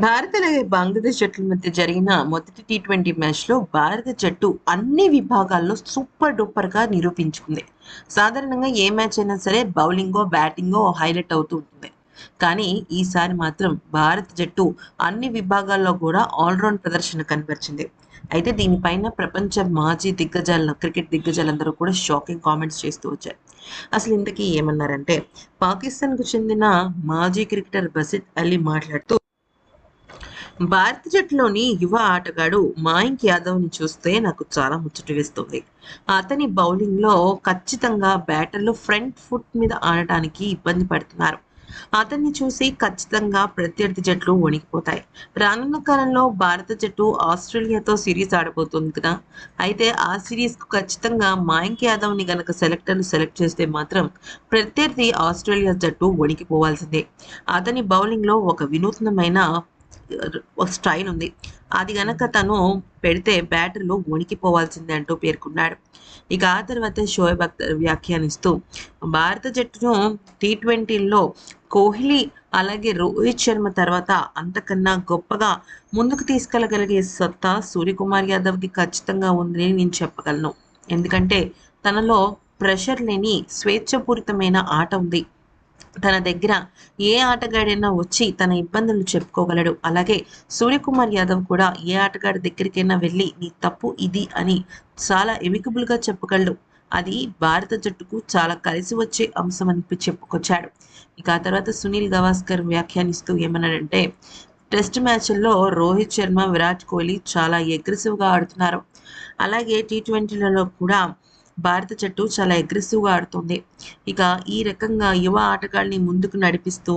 భారత్ అలాగే బంగ్లాదేశ్ జట్ల మధ్య జరిగిన మొదటి టీ ట్వంటీ మ్యాచ్లో భారత జట్టు అన్ని విభాగాల్లో సూపర్ డూపర్గా నిరూపించుకుంది. సాధారణంగా ఏ మ్యాచ్ అయినా సరే బౌలింగో బ్యాటింగో హైలైట్ అవుతూ ఉంటుంది. కానీ ఈసారి మాత్రం భారత జట్టు అన్ని విభాగాల్లో కూడా ఆల్రౌండ్ ప్రదర్శన కనబరిచింది. అయితే దీనిపైన ప్రపంచ మాజీ దిగ్గజాల క్రికెట్ దిగ్గజాలందరూ కూడా షాకింగ్ కామెంట్స్ చేస్తూ వచ్చారు. అసలు ఇంతకీ ఏమన్నారంటే పాకిస్తాన్కు చెందిన మాజీ క్రికెటర్ బసిత్ అలీ మాట్లాడుతూ భారత జట్టులోని యువ ఆటగాడు మాయంక్ యాదవ్ని చూస్తే నాకు చాలా ముచ్చట వేస్తుంది. అతని బౌలింగ్లో ఖచ్చితంగా బ్యాటర్లు ఫ్రంట్ ఫుట్ మీద ఆడటానికి ఇబ్బంది పడుతున్నారు. అతన్ని చూసి ఖచ్చితంగా ప్రత్యర్థి జట్లు వణికిపోతాయి. రానున్న కాలంలో భారత జట్టు ఆస్ట్రేలియాతో సిరీస్ ఆడబోతుంది కదా. అయితే ఆ సిరీస్కు ఖచ్చితంగా మాయంక్ యాదవ్ని గనక సెలెక్టర్లు సెలెక్ట్ చేస్తే మాత్రం ప్రత్యర్థి ఆస్ట్రేలియా జట్టు వణికిపోవాల్సిందే. అతని బౌలింగ్లో ఒక వినూత్నమైన ఒక స్టైల్ ఉంది. అది గనక తను పెడితే బ్యాటరీలో వణికిపోవాల్సిందే అంటూ పేర్కొన్నాడు. ఇక ఆ తర్వాత షోయబ్ అఖ్తర్ వ్యాఖ్యానిస్తూ భారత జట్టును టీ ట్వంటీల్లో కోహ్లీ అలాగే రోహిత్ శర్మ తర్వాత అంతకన్నా గొప్పగా ముందుకు తీసుకెళ్ళగలిగే సత్తా సూర్యకుమార్ యాదవ్కి ఖచ్చితంగా ఉందని నేను చెప్పగలను. ఎందుకంటే తనలో ప్రెషర్ లేని స్వేచ్ఛపూరితమైన ఆట ఉంది. తన దగ్గర ఏ ఆటగాడైనా వచ్చి తన ఇబ్బందులు చెప్పుకోగలడు. అలాగే సూర్యకుమార్ యాదవ్ కూడా ఏ ఆటగాడి దగ్గరికైనా వెళ్ళి నీ తప్పు ఇది అని చాలా ఎమికబుల్గా చెప్పగలడు. అది భారత జట్టుకు చాలా కలిసి వచ్చే అంశం అని చెప్పుకొచ్చాడు. ఇక ఆ తర్వాత సునీల్ గవాస్కర్ వ్యాఖ్యానిస్తూ ఏమన్నాడంటే టెస్ట్ మ్యాచ్ల్లో రోహిత్ శర్మ విరాట్ కోహ్లీ చాలా అగ్రెసివ్గా ఆడుతున్నారు. అలాగే టీ ట్వంటీలలో కూడా భారత జట్టు చాలా అగ్రెసివ్గా ఆడుతుంది. ఇక ఈ రకంగా యువ ఆటగాళ్ళని ముందుకు నడిపిస్తూ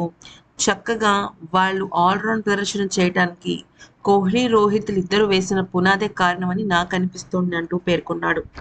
చక్కగా వాళ్ళు ఆల్రౌండ్ ప్రదర్శన చేయడానికి కోహ్లీ రోహిత్లు ఇద్దరు వేసిన పునాదే కారణమని నాకు అనిపిస్తుంది అంటూ పేర్కొన్నాడు.